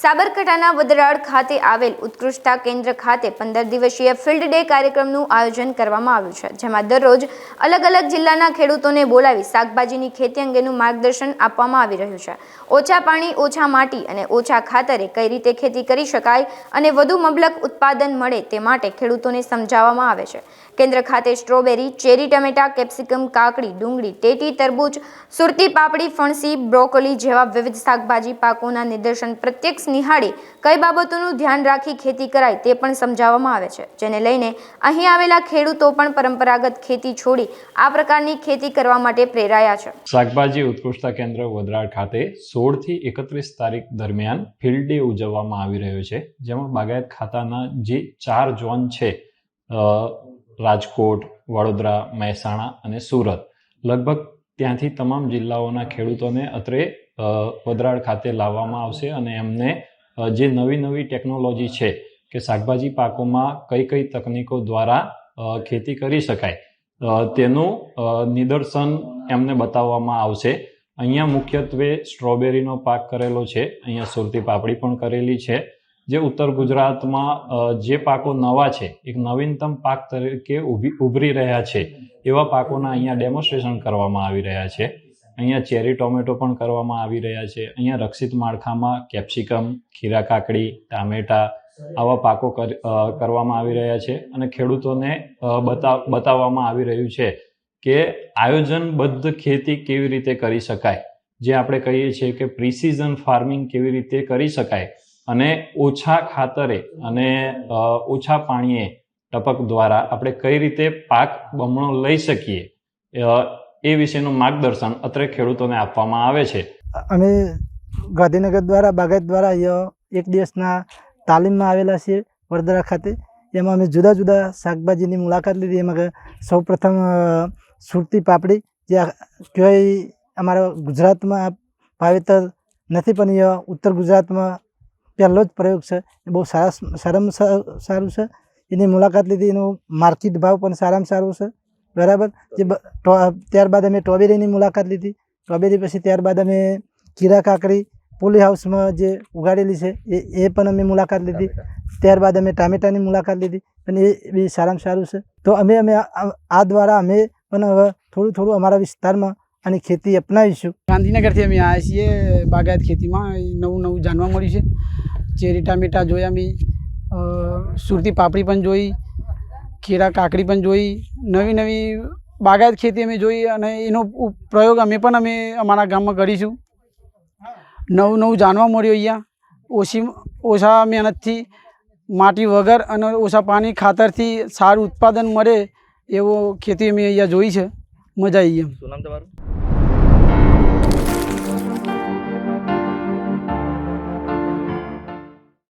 સાબરકાંઠાના વદરાળ ખાતે આવેલ ઉત્કૃષ્ટતા કેન્દ્ર ખાતે પંદર દિવસીય ફિલ્ડ ડે કાર્યક્રમનું આયોજન કરવામાં આવ્યું છે, જેમાં દરરોજ અલગ અલગ જિલ્લાના ખેડૂતોને બોલાવી શાકભાજીની ખેતી અંગેનું માર્ગદર્શન આપવામાં આવી રહ્યું છે. ઓછા પાણી, ઓછા માટી અને ઓછા ખાતરે કઈ રીતે ખેતી કરી શકાય અને વધુ મબલક ઉત્પાદન મળે તે માટે ખેડૂતોને સમજાવવામાં આવે છે. કેન્દ્ર ખાતે સ્ટ્રોબેરી, ચેરી ટમેટા, કેપ્સિકમ, કાકડી, ડુંગળી, ટેટી, તરબૂચ, સુરતી પાપડી, ફણસી, બ્રોકોલી જેવા વિવિધ શાકભાજી પાકોના નિદર્શન પ્રત્યક્ષ નિહાળી કઈ બાબતોનું ધ્યાન રાખી ખેતી કરાય તે પણ સમજાવવામાં આવે છે. જેને લઈને અહીં આવેલા ખેડૂતો પણ પરંપરાગત ખેતી છોડી આ પ્રકારની ખેતી કરવા માટે પ્રેરાયા છે. શાકભાજી ઉત્કૃષ્ટતા કેન્દ્ર વડરાળ ખાતે સોળથી એકત્રીસ તારીખ દરમિયાન ફિલ્ડ ડે ઉજવવામાં આવી રહ્યો છે. જેમાં બાગાયત ખાતાના જે ચાર ઝોન છે રાજકોટ, વડોદરા, મહેસાણા અને સુરત. લગભગ ત્યાંથી તમામ જિલ્લાઓના ખેડૂતોને અત્રે અ, ખાતે લાવવામાં આવશે અને એમને જે નવી નવી ટેકનોલોજી છે કે શાકભાજી પાકોમાં કઈ કઈ તકનીકો દ્વારા ખેતી કરી શકાય તેનું નિદર્શન એમને બતાવવામાં આવશે. અહીંયા મુખ્યત્વે સ્ટ્રોબેરીનો પાક કરેલો છે અહીંયા સુરતી પાપડી પણ કરેલી છે. જે ઉત્તર ગુજરાતમાં જે પાકો નવા છે એક નવીનતમ પાક તરીકે ઊભી ઉભરી રહ્યા છે એવા પાકોના અહીંયા ડેમોન્સ્ટ્રેશન કરવામાં આવી રહ્યા છે. અહીંયા ચેરી ટોમેટો પણ કરવામાં આવી રહ્યા છે. અહીંયા રક્ષિત માળખામાં કેપ્સિકમ, ખીરા કાકડી, ટામેટા આવા પાકો કરવામાં આવી રહ્યા છે અને ખેડૂતોને બતાવવામાં આવી રહ્યું છે કે આયોજનબદ્ધ ખેતી કેવી રીતે કરી શકાય? જે આપણે કહીએ છીએ કે પ્રિસિઝન ફાર્મિંગ કેવી રીતે કરી શકાય? અને ઓછા ખાતરે અને ઓછા પાણીએ ટપક દ્વારા આપણે કઈ રીતે પાક બમણો લઈ શકીએ? એ વિશેનું માર્ગદર્શન અત્રે ખેડૂતોને આપવામાં આવે છે. અમે ગાંધીનગર દ્વારા, બાગાયત દ્વારા એક દિવસના તાલીમમાં આવેલા છીએ વડોદરા ખાતે. એમાં અમે જુદા જુદા શાકભાજીની મુલાકાત લીધી. એમાં સૌ પ્રથમ સુરતી પાપડી, જે કહેવાય અમારા ગુજરાતમાં વાવેતર નથી, પણ એ ઉત્તર ગુજરાતમાં પહેલો જ પ્રયોગ છે. એ બહુ સારા, સારામાં સારું છે. એની મુલાકાત લીધી. એનો માર્કેટ ભાવ પણ સારામાં સારો છે. બરાબર? જે બ- ત્યારબાદ અમે ટોબેરીની મુલાકાત લીધી. સ્ટ્રોબેરી પછી ત્યારબાદ અમે કીરા કાકડી પોલી હાઉસમાં જે ઉગાડેલી છે એ એ પણ અમે મુલાકાત લીધી. ત્યારબાદ અમે ટામેટાની મુલાકાત લીધી. અને એ બી સારામાં સારું છે. તો અમે અમે આ આ દ્વારા અમે પણ હવે થોડું થોડું અમારા વિસ્તારમાં આની ખેતી અપનાવીશું. ગાંધીનગરથી અમે આવ્યા છીએ બાગાયત ખેતીમાં. નવું નવું જાણવા મળ્યું છે. ચેરી ટામેટા જોયા અમે. સુરતી પાપડી પણ જોઈ. ખીરા કાકડી પણ જોઈ, નવી નવી બાગાયત ખેતી અમે જોઈ અને એનો પ્રયોગ અમે પણ અમે અમારા ગામમાં કરીશું. નવું નવું જાણવા મળ્યું અહીંયા. ઓછી ઓછા મહેનતથી, માટી વગર અને ઓછા પાણી ખાતરથી સારું ઉત્પાદન મળે એવો ખેતી અમે અહીંયા જોઈ છે. મજા આવી એમ. શું નામ તમારું?